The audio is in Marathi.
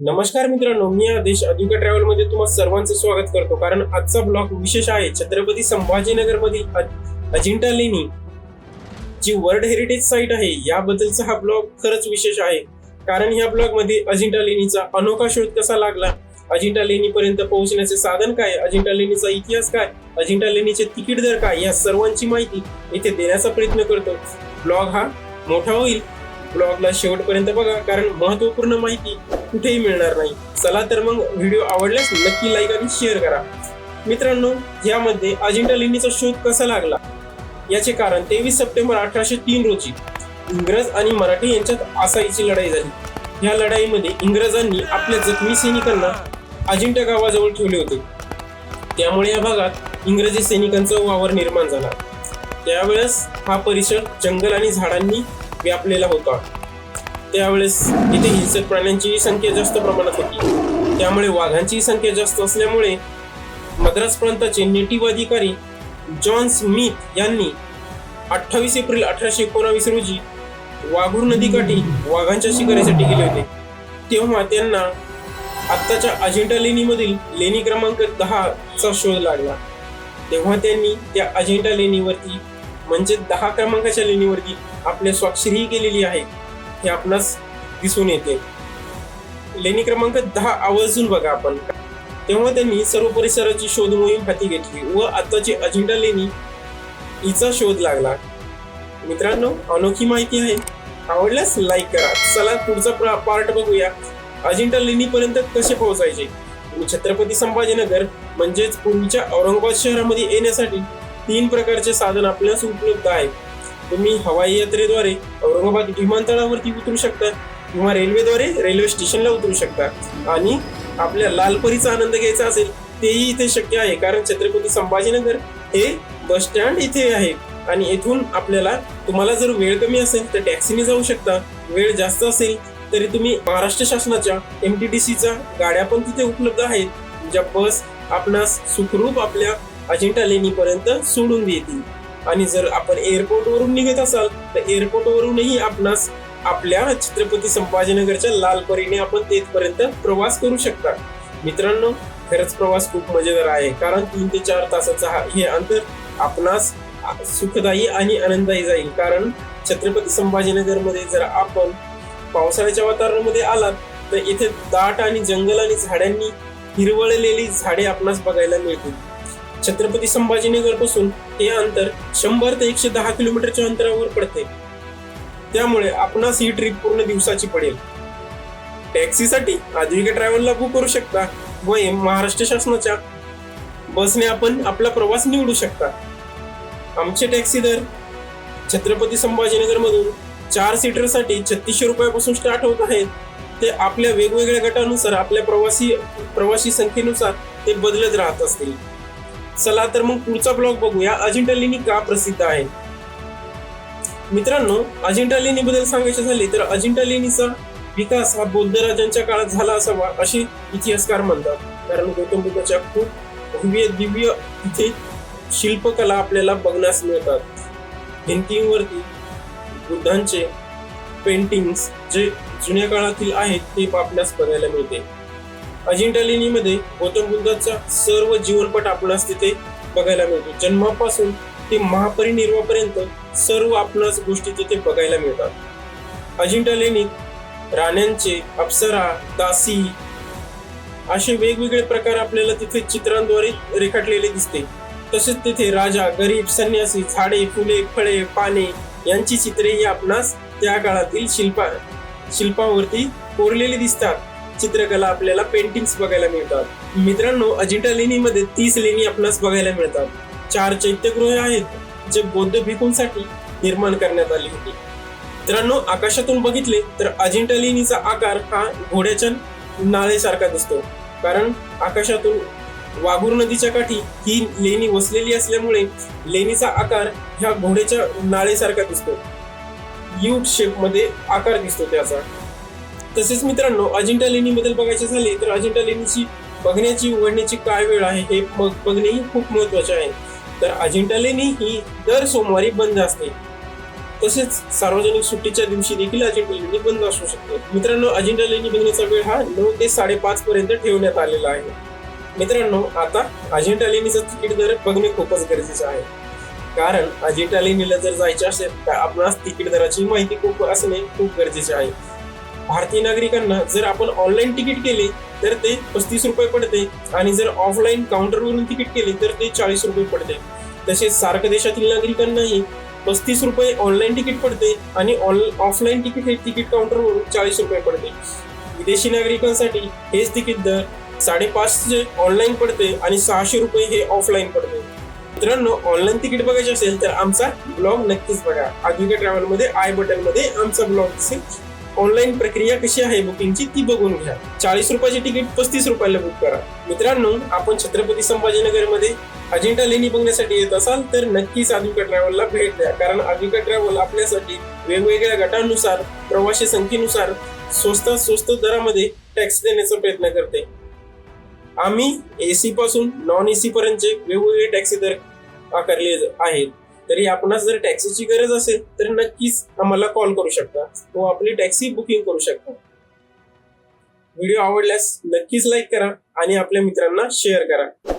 नमस्कार मित्रांनो मी आदेश अधिका ट्रॅव्हलमध्ये सर्वांचं स्वागत करतो. कारण आजचा ब्लॉग विशेष आहे छत्रपती संभाजीनगर मधील अजिंठा लेणी जी वर्ल्ड हेरिटेज साईट आहे याबद्दलचा हा ब्लॉग खरंच विशेष आहे. कारण ह्या ब्लॉगमध्ये अजिंठा लेणीचा अनोखा शोध कसा लागला? अजिंठा लेणीपर्यंत पोहोचण्याचे साधन काय? अजिंठा लेणीचा इतिहास काय? अजिंठा लेणीचे तिकीट दर काय? या सर्वांची माहिती इथे देण्याचा प्रयत्न करतो. ब्लॉग हा मोठा होईल. ब्लॉगला शेवटपर्यंत बघा कारण महत्त्वपूर्ण माहिती कुठेही मिळणार नाही. चला तर मग व्हिडिओ आवडल्यास नक्की लाईक आणि शेअर करा. मित्रांनो यामध्ये अजिंठा लेणीचा शोध कसा लागला? याचे कारण तेवीस सप्टेंबर अठराशे तीन रोजी इंग्रज आणि मराठी यांच्यात आसाईची लढाई झाली. या लढाईमध्ये इंग्रजांनी आपल्या जखमी सैनिकांना अजिंठा गावाजवळ ठेवले होते. त्यामुळे या भागात इंग्रजी सैनिकांचा वावर निर्माण झाला. त्यावेळेस हा परिसर जंगल आणि झाडांनी व्यापलेला होता. त्यावेळेस इथे हिंसक प्राण्यांचीही संख्या जास्त प्रमाणात होती. त्यामुळे वाघांची संख्या जास्त असल्यामुळे मद्रास प्रांताचे नेटिव्ह अधिकारी जॉन स्मिथ यांनी अठ्ठावीस एप्रिल अठराशे एकोणावीस रोजी वाघूर नदीकाठी वाघांच्या शिकारीसाठी गेले होते. तेव्हा त्यांना आत्ताच्या अजिंठा लेणीमधील लेणी क्रमांक दहाचा शोध लागला. तेव्हा त्यांनी त्या अजिंठा लेणीवरती म्हणजे दहा क्रमांकाच्या लेणीवरती आपल्या स्वाक्षरीही केलेली आहे. हे आपणास दिसून येते. लेणी क्रमांक दहा आवर्जून बघा आपण. तेव्हा त्यांनी सर्व परिसराची शोध मोहीम हाती घेतली व आताची अजिंठा लेणी हिचा शोध लागला. मित्रांनो अनोखी माहिती आहे. आवडल्यास लाईक करा. चला पुढचा पार्ट बघूया. अजिंठा लेणीपर्यंत कसे पोहोचायचे? छत्रपती संभाजीनगर म्हणजेच पूर्वीच्या औरंगाबाद शहरामध्ये येण्यासाठी तीन प्रकारचे साधन आपल्यास उपलब्ध आहे तुम्ही हवाई यात्रेद्वारे औरंगाबाद विमानतळावरती उतरू शकता किंवा रेल्वेद्वारे रेल्वे स्टेशनला उतरू शकता. आणि आपल्या लालपरीचा आनंद घ्यायचा असेल तेही इथे शक्य आहे. कारण छत्रपती संभाजीनगर हे बस स्टँड इथे आहे. आणि येथून आपल्याला तुम्हाला जर वेळ कमी असेल तर टॅक्सीने जाऊ शकता. वेळ जास्त असेल तरी तुम्ही महाराष्ट्र शासनाच्या एम टी डी सीच्या गाड्या पण तिथे उपलब्ध आहेत. ज्या बस आपणास सुखरूप आपल्या अजिंठा लेणीपर्यंत सोडून देतील. आणि जर आपण एअरपोर्ट वरून निघत असाल तर एअरपोर्ट वरूनही आपणास आपल्या छत्रपती संभाजीनगरच्या लाल परीने आपण तेथपर्यंत प्रवास करू शकता मित्रांनो खरंच प्रवास खूप मजेदार आहे कारण तीन ते चार तासाचा हा हे अंतर आपणास सुखदायी आणि आनंददायी जाईल. कारण छत्रपती संभाजीनगरमध्ये जर आपण पावसाळ्याच्या वातावरणामध्ये आलात तर इथे दाट आणि जंगल आणि झाडांनी हिरवळलेली झाडे आपणास बघायला मिळतील. छत्रपती संभाजीनगरपासून हे अंतर शंभर ते एकशे दहा किलोमीटरच्या अंतरावर पडते. त्यामुळे आपणास ही ट्रिप पूर्ण दिवसाची पडेल. टॅक्सीसाठी आधुनिक ट्रॅव्हलला बुक करू शकता व महाराष्ट्र शासनाच्या बसने आपण आपला प्रवास निवडू शकता. आमचे टॅक्सी दर छत्रपती संभाजीनगर मधून चार सीटरसाठी छत्तीसशे रुपयापासून स्टार्ट होत आहेत. ते आपल्या वेगवेगळ्या गटानुसार आपल्या प्रवासी प्रवासी संख्येनुसार ते बदलत राहत असतील. चला तर मग पुढचा ब्लॉग बघूया. अजिंठा लेणी का प्रसिद्ध आहे? मित्रांनो अजिंठा लेणी बद्दल सांगायचे झाले तर अजिंठा लेणीचा विकास हा बौद्ध राजांच्या काळात झाला असावा असे इतिहासकार म्हणतात. कारण गौतम बुद्धाच्या खूप भव्य दिव्य इथे शिल्पकला आपल्याला बघण्यास मिळतात. भिंतींवरती बुद्धांचे पेंटिंग्स जे जुन्या काळातील आहेत ते आपल्यास बघायला मिळते. अजिंठा लेणीमध्ये गौतम बुद्धाचा सर्व जीवनपट आपणास तिथे बघायला मिळतो. जन्मापासून ते महापरिनिर्वापर्यंत सर्व आपणास गोष्टी तिथे बघायला मिळतात. अजिंठा लेणीत राण्यांचे अप्सरा दासी असे वेगवेगळे प्रकार आपल्याला तिथे चित्रांद्वारे रेखाटलेले दिसते. तसेच तिथे राजा गरीब संन्यासी झाडे फुले फळे पाने यांची चित्रेही आपणास त्या काळातील शिल्पा शिल्पावरती कोरलेली दिसतात. चित्रकला आपल्याला पेंटिंग्स बघायला मिळतात. मित्रांनो अजिंठा लेणीमध्ये तीस लेणी आपणास बघायला मिळतात. चार चैत्यगृहे आहेत जे बौद्ध भिकूंसाठी निर्माण करण्यात आली होती. मित्रांनो आकाशातून बघितले तर अजिंठा लेणीचा आकार हा घोड्याच्या नाळेसारखा दिसतो. कारण आकाशातून वाघूर नदीच्या काठी ही लेणी वसलेली असल्यामुळे लेणीचा आकार ह्या घोड्याच्या नाळेसारखा दिसतो. यू शेपमध्ये आकार दिसतो त्याचा. तसेच मित्रांनो अजिंठा लेणीबद्दल बघायचे झाले तर अजिंठा लेणीची बघण्याची उघडण्याची काय वेळ आहे हे बघणेही खूप महत्त्वाचे आहे. तर अजिंठा लेणी ही दर सोमवारी बंद असते. तसेच सार्वजनिक सुट्टीच्या दिवशी देखील अजिंठा लेणी बंद असू शकते. मित्रांनो अजिंठा लेणी बघण्याचा वेळ हा नऊ ते साडेपाच पर्यंत ठेवण्यात आलेला आहे. मित्रांनो आता अजिंठा लेणीचा तिकीट दर बघणे खूपच गरजेचं आहे. कारण अजिंठा लेणीला जर जायचे असेल तर आपणास तिकीट दराची माहिती खूप असणे खूप गरजेचे आहे. भारतीय नागरिकांना जर आपण ऑनलाईन तिकीट केले तर ते पस्तीस रुपये पडते. आणि जर ऑफलाईन काउंटरवरून तिकीट केले तर ते चाळीस रुपये पडते. तसेच सार्क देशातील नागरिकांनाही पस्तीस रुपये ऑनलाईन तिकीट पडते आणि ऑफलाईन तिकीट हे तिकीट काउंटरवरून चाळीस रुपये पडते. विदेशी नागरिकांसाठी हेच तिकीट दर साडेपाचशे ऑनलाईन पडते आणि सहाशे रुपये हे ऑफलाईन पडते. मित्रांनो ऑनलाईन तिकीट बघायचे असेल तर आमचा ब्लॉग नक्कीच बघा. आधुनिक ट्रॅव्हलमध्ये आय बटनमध्ये आमचा ब्लॉग दिसेल. ऑनलाईन प्रक्रिया कशी आहे बुकिंगची ती बघून घ्या. चाळीस रुपयाची तिकीट पस्तीस रुपयाला बुक करा. मित्रांनो आपण छत्रपती संभाजीनगरमध्ये अजिंठा लेणी बघण्यासाठी येत असाल तर नक्कीच आदिका ट्रॅव्हलला भेट द्या. कारण आदिका ट्रॅव्हल आपल्यासाठी वेगवेगळ्या गटांनुसार प्रवासी संख्येनुसार स्वस्त स्वस्त दरामध्ये टॅक्स देण्याचा प्रयत्न करते. आम्ही एसी पासून नॉन एसी पर्यंतचे वेगवेगळे टॅक्सी दर आकारले आहेत. तरी आपणास जर टॅक्सीची गरज असेल तर नक्कीच आम्हाला कॉल करू शकता. व आपली टॅक्सी बुकिंग करू शकता. व्हिडिओ आवडल्यास नक्कीच लाईक करा आणि आपल्या मित्रांना शेअर करा.